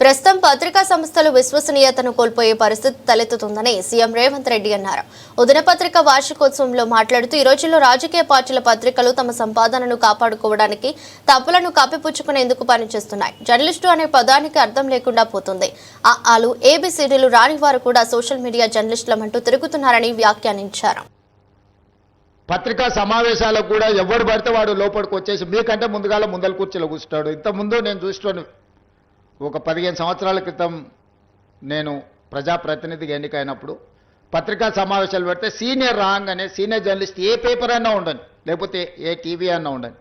ప్రస్తుతం పత్రికా సంస్థలు విశ్వసనీయతను కోల్పోయే పరిస్థితి తలెత్తుతుందని సీఎం రేవంత్ రెడ్డి అన్నారు. ఉదయ వార్షికోత్సవంలో మాట్లాడుతూ ఈ రోజుల్లో రాజకీయ పార్టీల పత్రికలు తమ సంపాదనను కాపాడుకోవడానికి తప్పులను కప్పిపుచ్చుకునేందుకు పనిచేస్తున్నాయి. జర్నలిస్టు అనే పదానికి అర్థం లేకుండా పోతుంది. ఆ ఆలు ఏబిసిడీలు రాని వారు కూడా సోషల్ మీడియా జర్నలిస్టులమంటూ తిరుగుతున్నారని వ్యాఖ్యానించారు. పత్రికా సమావేశాలకు కూడా ఎవరు పడితే వాడు లోపలికి వచ్చేసి మీకంటే ముందుగాల ముందల కూర్చోలో కూర్చున్నాడు ఇంతకుముందు నేను చూస్తాను ఒక పదిహేను సంవత్సరాల క్రితం నేను ప్రజాప్రతినిధిగా ఎన్నికైనప్పుడు పత్రికా సమావేశాలు పెడితే సీనియర్ రాంగ్ అనే సీనియర్ జర్నలిస్ట్ ఏ పేపర్ అయినా ఉండని. లేకపోతే ఏ టీవీ అన్నా ఉండని.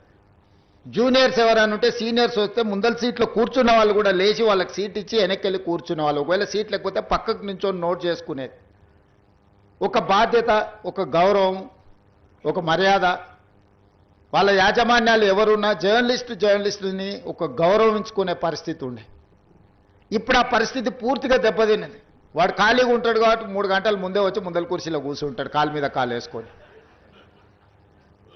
జూనియర్స్ ఎవరైనా ఉంటే సీనియర్స్ వస్తే ముందల సీట్లో కూర్చున్న వాళ్ళు కూడా లేచి వాళ్ళకి సీట్ ఇచ్చి వెనక్కి వెళ్ళి కూర్చునే వాళ్ళు. ఒకవేళ సీట్ లేకపోతే పక్కకు నించొని నోట్ చేసుకునేది. ఒక బాధ్యత ఒక గౌరవం ఒక మర్యాద. వాళ్ళ యాజమాన్యాలు ఎవరున్నా జర్నలిస్టు జర్నలిస్టుని ఒక గౌరవించుకునే పరిస్థితి ఉండే. ఇప్పుడు ఆ పరిస్థితి పూర్తిగా దెబ్బతిన్నది. వాడు ఖాళీగా ఉంటాడు కాబట్టి మూడు గంటల ముందే వచ్చి ముందల కుర్చీలో కూర్చుంటాడు కాలు మీద కాలు వేసుకొని.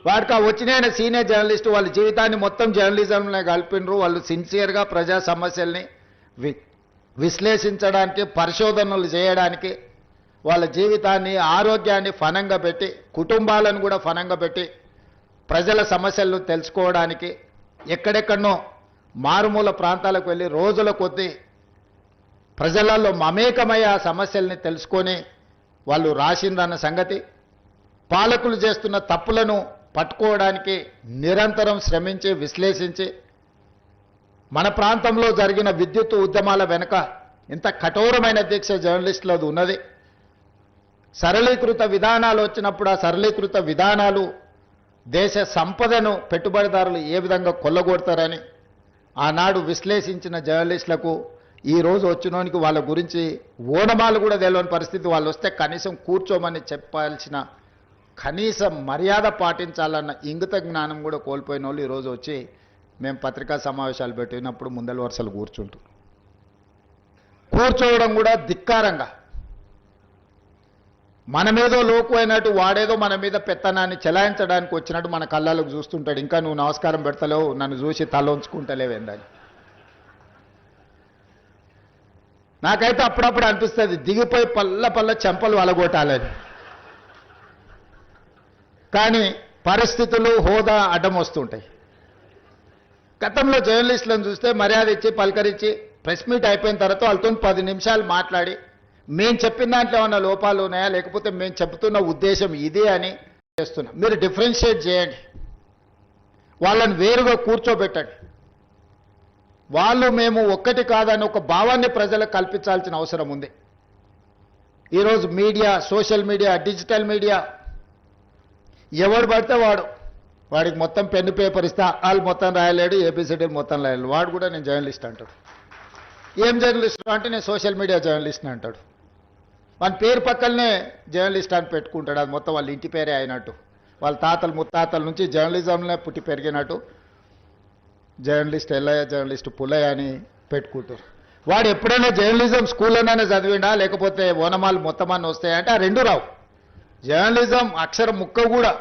వాడికి ఆ వచ్చిన సీనియర్ జర్నలిస్ట్ వాళ్ళ జీవితాన్ని మొత్తం జర్నలిజంలో కలిపినరు. వాళ్ళు సిన్సియర్గా ప్రజా సమస్యల్ని వి విశ్లేషించడానికి పరిశోధనలు చేయడానికి వాళ్ళ జీవితాన్ని ఆరోగ్యాన్ని ఫనంగా పెట్టి కుటుంబాలను కూడా ఫనంగా పెట్టి ప్రజల సమస్యలను తెలుసుకోవడానికి ఎక్కడెక్కడో మారుమూల ప్రాంతాలకు వెళ్ళి రోజుల కొద్దీ ప్రజలలో మమేకమై ఆ సమస్యల్ని తెలుసుకొని వాళ్ళు రాసిందన్న సంగతి పాలకులు చేస్తున్న తప్పులను పట్టుకోవడానికి నిరంతరం శ్రమించి విశ్లేషించి మన ప్రాంతంలో జరిగిన విద్యుత్ ఉద్యమాల వెనుక ఇంత కఠోరమైన దీక్ష జర్నలిస్టులది ఉన్నది. సరళీకృత విధానాలు వచ్చినప్పుడు ఆ సరళీకృత విధానాలు దేశ సంపదను పెట్టుబడిదారులు ఏ విధంగా కొల్లగొడతారని ఆనాడు విశ్లేషించిన జర్నలిస్టులకు ఈ రోజు వచ్చినోనికి వాళ్ళ గురించి ఓనమాలు కూడా తెలియని పరిస్థితి. వాళ్ళు వస్తే కనీసం కూర్చోమని చెప్పాల్సిన కనీసం మర్యాద పాటించాలన్న ఇంగిత జ్ఞానం కూడా కోల్పోయిన వాళ్ళు ఈరోజు వచ్చి మేము పత్రికా సమావేశాలు పెట్టినప్పుడు ముందల వరుసలు కూర్చుంటాం. కూర్చోవడం కూడా ధిక్కారంగా. మన మీదో లోకు అయినట్టు వాడేదో మన మీద పెత్తనాన్ని చెలాయించడానికి వచ్చినట్టు మన కళ్ళలకు చూస్తుంటాడు. ఇంకా నువ్వు నమస్కారం పెడతలేవు నన్ను చూసి తల ఉంచుకుంటలేవేందని నాకైతే అప్పుడప్పుడు అనిపిస్తుంది దిగిపోయి పల్ల పల్ల చెంపలు వలగొట్టాలని. కానీ పరిస్థితులు హోదా అడ్డం వస్తుంటాయి. గతంలో జర్నలిస్టులను చూస్తే మర్యాద ఇచ్చి పలకరించి ప్రెస్ మీట్ అయిపోయిన తర్వాత వాళ్ళతో పది నిమిషాలు మాట్లాడి మేము చెప్పిన దాంట్లో ఏమన్నా లోపాలు ఉన్నాయా? లేకపోతే మేము చెబుతున్న ఉద్దేశం ఇదే అని చేస్తున్నాం. మీరు డిఫరెన్షియేట్ చేయండి. వాళ్ళని వేరుగా కూర్చోబెట్టండి. వాళ్ళు మేము ఒక్కటి కాదని ఒక భావాన్ని ప్రజలకు కల్పించాల్సిన అవసరం ఉంది. ఈరోజు media social media digital media ఎవడు పడితే వాడు వాడికి మొత్తం పెన్ను పేపర్ ఇస్తా వాళ్ళు మొత్తం రాయలేడు ఏబిసిడి మొత్తం రాయలేడు. వాడు కూడా నేను జర్నలిస్ట్ అంటాడు. ఏం జర్నలిస్ట్ అంటే నేను సోషల్ మీడియా జర్నలిస్ట్ని అంటాడు. వాని పేరు పక్కనే జర్నలిస్ట్ అని పెట్టుకుంటాడు. అది మొత్తం వాళ్ళ ఇంటి పేరే అయినట్టు. వాళ్ళ తాతలు ముత్తాతల నుంచి జర్నలిజంలో పుట్టి పెరిగినట్టు. జర్నలిస్ట్ ఎల్లయ్య జర్నలిస్ట్ పుల్లయ్య అని పెట్టుకుంటారు. వాడు ఎప్పుడైనా జర్నలిజం స్కూల్లోనే చదివిండా? లేకపోతే ఓనమాలు మొత్తం అన్నీ వస్తాయంటే ఆ రెండు రావు. జర్నలిజం అక్షరం ముక్క కూడా